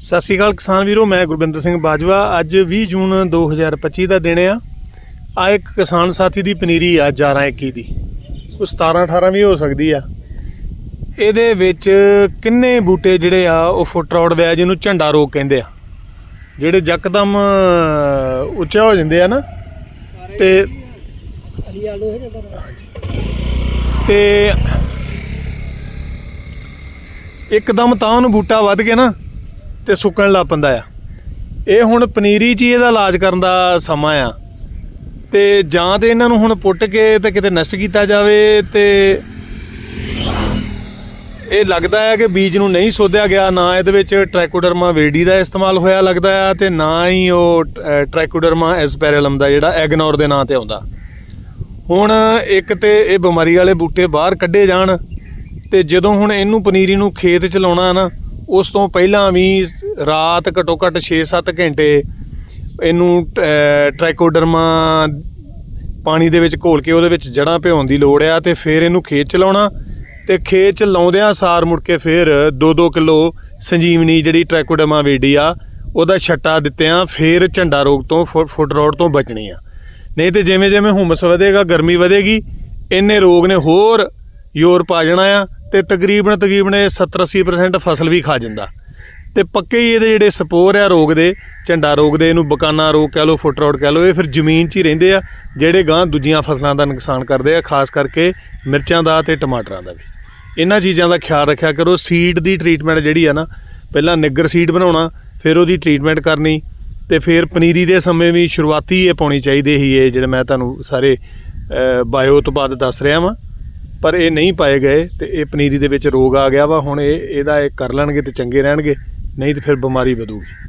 ਸਤਿ ਸ਼੍ਰੀ ਅਕਾਲ ਕਿਸਾਨ ਵੀਰੋ ਮੈਂ ਗੁਰਬਿੰਦਰ ਸਿੰਘ ਬਾਜਵਾ। ਅੱਜ 20 ਜੂਨ 2025 ਦਾ ਦਿਨ ਆ। ਆ ਇੱਕ ਕਿਸਾਨ ਸਾਥੀ ਦੀ ਪਨੀਰੀ ਆ 11 21 ਦੀ। ਉਹ 17 18 ਵੀ ਹੋ ਸਕਦੀ ਆ। ਇਹਦੇ ਵਿੱਚ ਕਿੰਨੇ ਬੂਟੇ ਜਿਹੜੇ ਆ ਉਹ ਫੁੱਟ ਰੋਡ ਦੇ ਆ ਜਿਹਨੂੰ ਝੰਡਾ ਰੋਗ ਕਹਿੰਦੇ ਆ। ਜਿਹੜੇ ਯਕਦਮ ਅਹ, ਉੱਚਾ ਹੋ ਜਾਂਦੇ ਆ ਨਾ ਤੇ ਹਰਿਆਲੋ ਤੇ ਇੱਕਦਮ ਤਾਂ ਉਹਨੂੰ ਬੂਟਾ ਵੱਧ ਗਿਆ ਨਾ। ਤੇ ਸੁੱਕਣ ਲੱਗ ਪੈਂਦਾ ਆ। ਇਹ ਹੁਣ ਪਨੀਰੀ 'ਚ ਹੀ ਇਹਦਾ ਇਲਾਜ ਕਰਨ ਦਾ ਸਮਾਂ ਆ। ਤੇ ਜਾਂ ਤੇ ਇਹਨਾਂ ਨੂੰ ਹੁਣ ਪੁੱਟ ਕੇ ਤੇ ਕਿਤੇ ਨਸ਼ਟ ਕੀਤਾ ਜਾਵੇ ਤੇ ਇਹ ਲੱਗਦਾ ਹੈ ਕਿ ਬੀਜ ਨੂੰ ਨਹੀਂ ਸੋਧਿਆ ਗਿਆ ਨਾ ਇਹਦੇ ਵਿੱਚ ਟ੍ਰਾਈਕੋਡਰਮਾ ਵੇਡੀ ਦਾ ਇਸਤੇਮਾਲ ਹੋਇਆ ਲੱਗਦਾ ਆ ਤੇ ਨਾ ਹੀ ਉਹ ਅਹ, ਟ੍ਰਾਈਕੋਡਰਮਾ ਐਸਪੈਰਲਮ ਦਾ ਜਿਹੜਾ ਐਗਨੋਰ ਦੇ ਨਾਂ ਤੇ ਆਉਂਦਾ। ਹੁਣ ਇੱਕ ਤੇ ਇਹ ਬਿਮਾਰੀ ਵਾਲੇ ਬੂਟੇ ਬਾਹਰ ਕੱਢੇ ਜਾਣ ਤੇ ਜਦੋਂ ਹੁਣ ਇਹਨੂੰ ਪਨੀਰੀ ਨੂੰ ਖੇਤ ਚ ਲਾਉਣਾ ਨਾ ਉਸ ਤੋਂ ਪਹਿਲਾਂ ਵੀ ਰਾਤ ਘਟੋ ਘੱਟ 6-7 ਘੰਟੇ ਇਹਨੂੰ ਅਹ, ਟ੍ਰਾਈਕੋਡਰਮਾ ਪਾਣੀ ਦੇ ਵਿੱਚ ਘੋਲ ਕੇ ਉਹਦੇ ਵਿੱਚ ਜੜਾਂ ਭਿਉਣ ਦੀ ਲੋੜ ਆ ਤੇ ਫਿਰ ਇਹਨੂੰ ਖੇਤ ਚ ਲਾਉਣਾ ਤੇ ਖੇਤ ਚ ਲਾਉਂਦਿਆਂ ਸਾਰ ਮੁੜ ਕੇ ਫਿਰ 2-2 ਕਿਲੋ ਸੰਜੀਵਨੀ ਜਿਹੜੀ ਟ੍ਰਾਈਕੋਡਰਮਾ ਵੇਡੀ ਆ ਉਹਦਾ ਛੱਟਾ ਦਿੱਤਿਆਂ ਫਿਰ ਝੰਡਾ ਰੋਗ ਤੋਂ ਫੁ- ਫੁੱਟ ਰੋਡ ਤੋਂ ਬਚਣੀ ਆ। ਨਹੀਂ ਤੇ ਜਿਵੇਂ ਜਿਵੇਂ ਹੁਮਸ ਵਧੇਗਾ ਗਰਮੀ ਵਧੇਗੀ ਇੰਨੇ ਰੋਗ ਨੇ ਹੋਰ ਯੂਰਪ ਪਾ ਜਾਣਾ ਆ। ਤੇ ਤਕਰੀਬਨ ਤਕਰੀਬਨ 70-80% ਫਸਲ ਵੀ ਖਾ ਜਾਂਦਾ। ਤੇ ਪੱਕੇ ਹੀ ਇਹਦੇ ਜਿਹੜੇ ਸਪੋਰ ਆ ਰੋਗ ਦੇ, ਝੰਡਾ ਰੋਗ ਦੇ, ਇਹਨੂੰ ਬਕਾਨਾ ਰੋਗ ਕਹਿ ਲਓ, ਫੁੱਟ ਰੋਡ ਕਹਿ ਲਓ, ਇਹ ਫਿਰ ਜ਼ਮੀਨ 'ਚ ਹੀ ਰਹਿੰਦੇ ਆ, ਜਿਹੜੇ ਗਾਂ ਦੂਜੀਆਂ ਫਸਲਾਂ ਦਾ ਨੁਕਸਾਨ ਕਰਦੇ ਆ, ਖਾਸ ਕਰਕੇ ਮਿਰਚਾਂ ਦਾ ਤੇ ਟਮਾਟਰਾਂ ਦਾ ਵੀ। ਇਹਨਾਂ ਚੀਜ਼ਾਂ ਦਾ ਖਿਆਲ ਰੱਖਿਆ ਕਰੋ ਸੀਡ ਦੀ ਟ੍ਰੀਟਮੈਂਟ ਜਿਹੜੀ ਆ ਨਾ, ਪਹਿਲਾਂ ਨਿੱਗਰ ਸੀਡ ਬਣਾਉਣਾ, ਫਿਰ ਉਹਦੀ ਟ੍ਰੀਟਮੈਂਟ ਕਰਨੀ, ਤੇ ਫਿਰ ਪਨੀਰੀ ਦੇ ਸਮੇਂ ਵੀ ਸ਼ੁਰੂਆਤੀ ਇਹ ਪਾਉਣੀ ਚਾਹੀਦੀ ਸੀ, ਇਹ ਜਿਹੜੇ ਮੈਂ ਤੁਹਾਨੂੰ ਸਾਰੇ ਬਾਇਓ ਤੋਂ ਬਾਅਦ ਦੱਸ ਰਿਹਾ ਵਾਂ। ਪਰ ਇਹ ਨਹੀਂ ਪਾਏ ਗਏ ਤੇ ਇਹ ਪਨੀਰੀ ਦੇ ਵਿੱਚ ਰੋਗ ਆ ਗਿਆ ਵਾ, ਹੁਣ ਇਹ ਇਹਦਾ ਇਹ ਕਰ ਲੈਣਗੇ ਤੇ ਚੰਗੇ ਰਹਿਣਗੇ, ਨਹੀਂ ਤੇ ਫਿਰ ਬਿਮਾਰੀ ਵਧੂਗੀ।